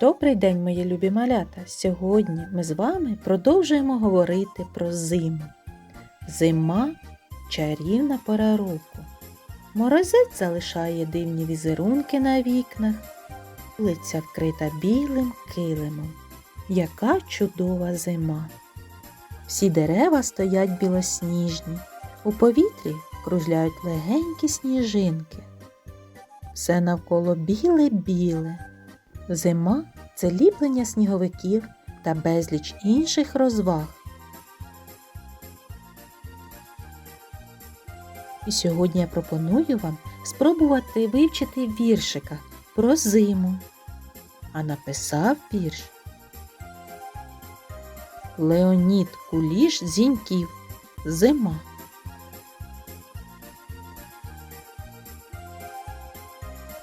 Добрий день, мої любі малята! Сьогодні ми з вами продовжуємо говорити про зиму. Зима чарівна пора року. Морозець залишає дивні візерунки на вікнах, вулиця вкрита білим килимом. Яка чудова зима! Всі дерева стоять білосніжні, у повітрі кружляють легенькі сніжинки. Все навколо біле-біле. Зима це ліплення сніговиків та безліч інших розваг. І сьогодні я пропоную вам спробувати вивчити віршика про зиму. А написав вірш Леонід Куліш Зіньків Зима.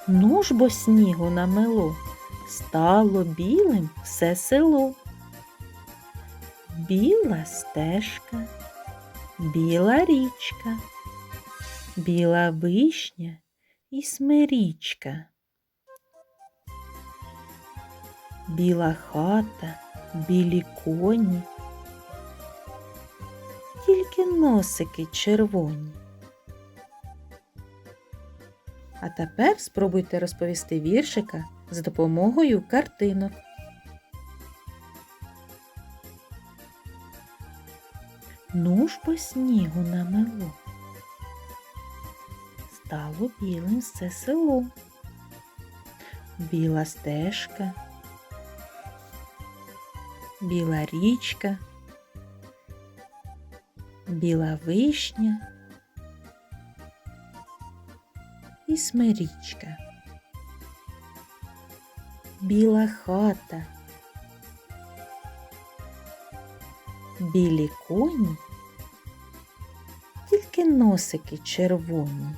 Ну ж бо снігу намело, стало білим все село. Біла стежка, біла річка, біла вишня і смирічка. Біла хата, білі коні, тільки носики червоні. А тепер спробуйте розповісти віршика з допомогою картинок. Ну ж по снігу намело. Стало білим все село. Біла стежка, біла річка, біла вишня і. Біла хата, білі коні, тільки носики червоні.